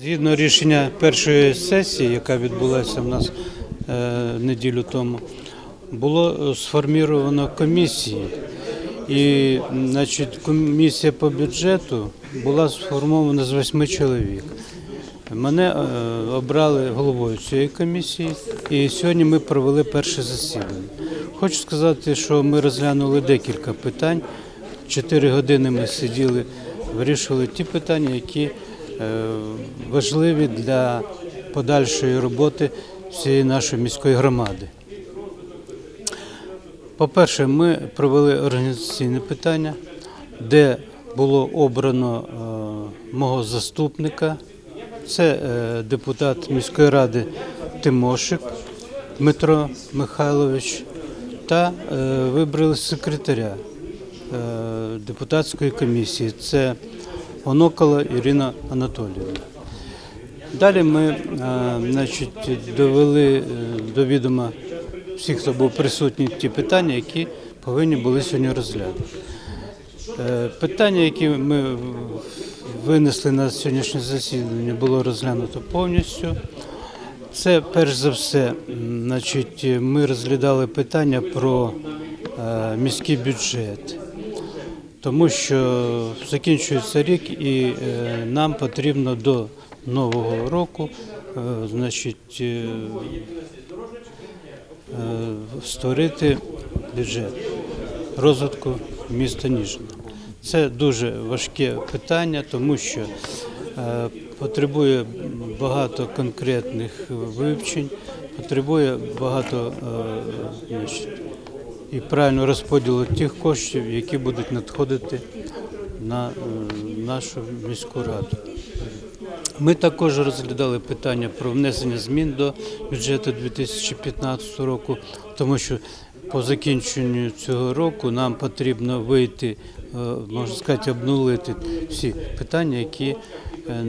Згідно рішення першої сесії, яка відбулася в нас е, неділю тому, було е, сформіровано комісії. І значить, комісія по бюджету була сформована з восьми чоловік. Мене е, обрали головою цієї комісії, і сьогодні ми провели перше засідання. Хочу сказати, що ми розглянули декілька питань. Чотири години ми сиділи, вирішували ті питання, які е, важливі для подальшої роботи всієї нашої міської громади. По-перше, ми провели організаційне питання, де було обрано е, мого заступника. Це е, депутат міської ради Тимошик Дмитро Михайлович та вибрали секретаря депутатської комісії. Це Онокола Ірина Анатоліївна. Далі ми е, значить, довели е, до відома всіх, хто був присутній, ті питання, які повинні були сьогодні розглянути. Е, Питання, які ми винесли на сьогоднішнє засідання, було розглянуто повністю. Це перш за все, значить, ми розглядали питання про міський бюджет, тому що закінчується рік і е, нам потрібно до нового року, е, значить, е, створити бюджет розвитку міста Ніжина. Це дуже важке питання, тому що потребує багато конкретних вивчень, потребує багато значить, і правильного розподілу тих коштів, які будуть надходити на е, нашу міську раду. Ми також розглядали питання про внесення змін до бюджету 2015 року, тому що по закінченню цього року нам потрібно вийти, е, можна сказати, обнулити всі питання, які е,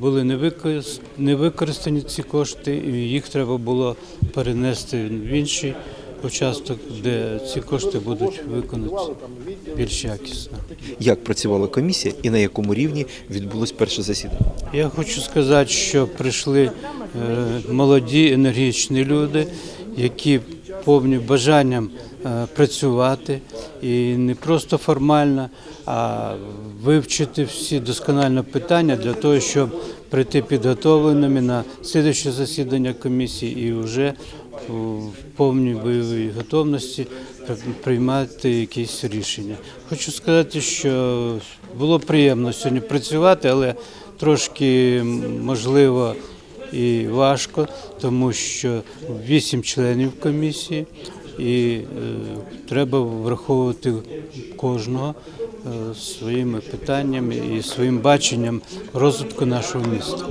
були не використ- не використані ці кошти, і їх треба було перенести в інший участок, де ці кошти будуть виконані більш якісно. Як працювала комісія і на якому рівні відбулось перше засідання? Я хочу сказати, що прийшли е, молоді енергічні люди, які повні бажанням е, працювати і не просто формально, а вивчити всі досконально питання для того, щоб прийти підготовленими на слідуюче засідання комісії і вже в повній бойовій готовності приймати якісь рішення. Хочу сказати, що було приємно сьогодні працювати, але трошки можливо і важко, тому що вісім членів комісії, і е, треба враховувати кожного е, своїми питаннями і своїм баченням розвитку нашого міста.